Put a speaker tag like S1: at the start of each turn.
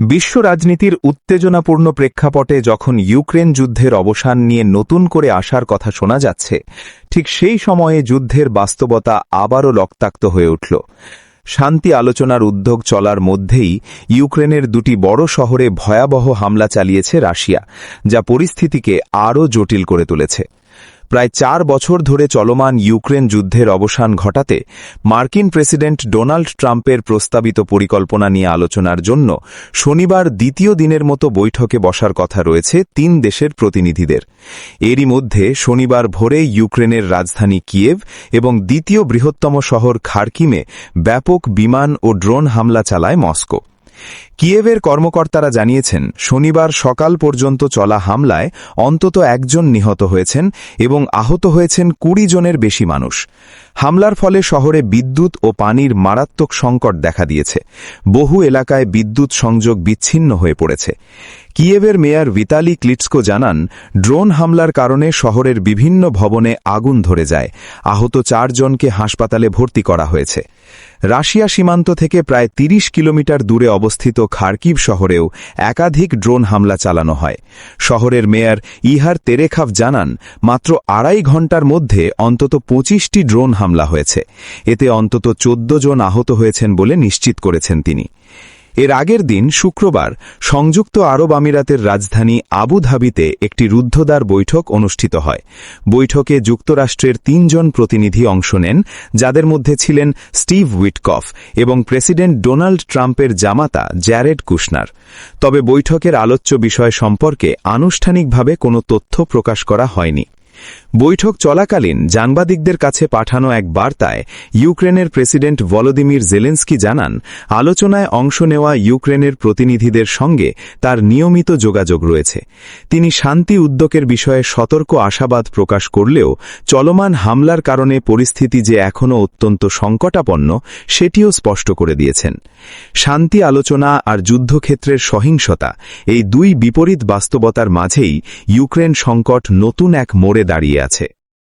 S1: বিশ্ব রাজনীতির উত্তেজনাপূর্ণ প্রেক্ষাপটে যখন ইউক্রেন যুদ্ধের অবসান নিয়ে নতুন করে আসার কথা শোনা যাচ্ছে, ঠিক সেই সময়ে যুদ্ধের বাস্তবতা আবারও রক্তাক্ত হয়ে উঠল। শান্তি আলোচনার উদ্যোগ চলার মধ্যেই ইউক্রেনের দুটি বড় শহরে ভয়াবহ হামলা চালিয়েছে রাশিয়া, যা পরিস্থিতিকে আরও জটিল করে তুলেছে। প্রায় চার বছর ধরে চলমান ইউক্রেন যুদ্ধের অবসান ঘটাতে মার্কিন প্রেসিডেন্ট ডোনাল্ড ট্রাম্পের প্রস্তাবিত পরিকল্পনা নিয়ে আলোচনার জন্য শনিবার দ্বিতীয় দিনের মতো বৈঠকে বসার কথা রয়েছে তিন দেশের প্রতিনিধিদের। এরই মধ্যে শনিবার ভোরে ইউক্রেনের রাজধানী কিয়েভ এবং দ্বিতীয় বৃহত্তম শহর খার্কিমে ব্যাপক বিমান ও ড্রোন হামলা চালায় মস্কো। কিয়েভের কর্মকর্তারা জানিয়েছেন, শনিবার সকাল পর্যন্ত চলা হামলায় অন্তত একজন নিহত হয়েছেন এবং আহত হয়েছেন কুড়ি জনের বেশি মানুষ। হামলার ফলে শহরে বিদ্যুৎ ও পানির মারাত্মক সংকট দেখা দিয়েছে। বহু এলাকায় বিদ্যুৎ সংযোগ বিচ্ছিন্ন হয়ে পড়েছে। কিয়েভের মেয়র ভিতালি ক্লিটস্কো জানান, ড্রোন হামলার কারণে শহরের বিভিন্ন ভবনে আগুন ধরে যায়। আহত চারজনকে হাসপাতালে ভর্তি করা হয়েছে। রাশিয়া সীমান্ত থেকে প্রায় ৩০ কিলোমিটার দূরে অবস্থিত খার্কিভ শহরেও একাধিক ড্রোন হামলা চালানো হয়। শহরের মেয়র ইহার তেরেখাফ জানান, মাত্র আড়াই ঘণ্টার মধ্যে অন্তত পঁচিশটি ড্রোন হামলা হয়েছে। এতে অন্তত চোদ্দ জন আহত হয়েছেন বলে নিশ্চিত করেছেন তিনি। এর আগের দিন শুক্রবার সংযুক্ত আরব আমিরাতের রাজধানী আবুধাবিতে একটি রুদ্ধদ্বার বৈঠক অনুষ্ঠিত হয়। বৈঠকে যুক্তরাষ্ট্রের তিনজন প্রতিনিধি অংশ নেন, যাদের মধ্যে ছিলেন স্টিভ উইটকফ এবং প্রেসিডেন্ট ডোনাল্ড ট্রাম্পের জামাতা জ্যারেড কুশনার। তবে বৈঠকের আলোচ্য বিষয় সম্পর্কে আনুষ্ঠানিকভাবে কোনো তথ্য প্রকাশ করা হয়নি। বৈঠক চলাকালীন সাংবাদিকদের কাছে পাঠানো এক বার্তায় ইউক্রেনের প্রেসিডেন্ট ভলোদিমির জেলেন্সকি জানান, আলোচনায় অংশ নেওয়া ইউক্রেনের প্রতিনিধিদের সঙ্গে তার নিয়মিত যোগাযোগ রয়েছে। তিনি শান্তি উদ্যোগের বিষয়ে সতর্ক আশাবাদ প্রকাশ করলেও চলমান হামলার কারণে পরিস্থিতি যে এখনও অত্যন্ত সংকটাপন্ন, সেটিও স্পষ্ট করে দিয়েছেন। শান্তি আলোচনা আর যুদ্ধক্ষেত্রের সহিংসতা এই দুই বিপরীত বাস্তবতার মাঝেই ইউক্রেন সংকট নতুন এক মোড়ে দাঁড়িয়ে আছে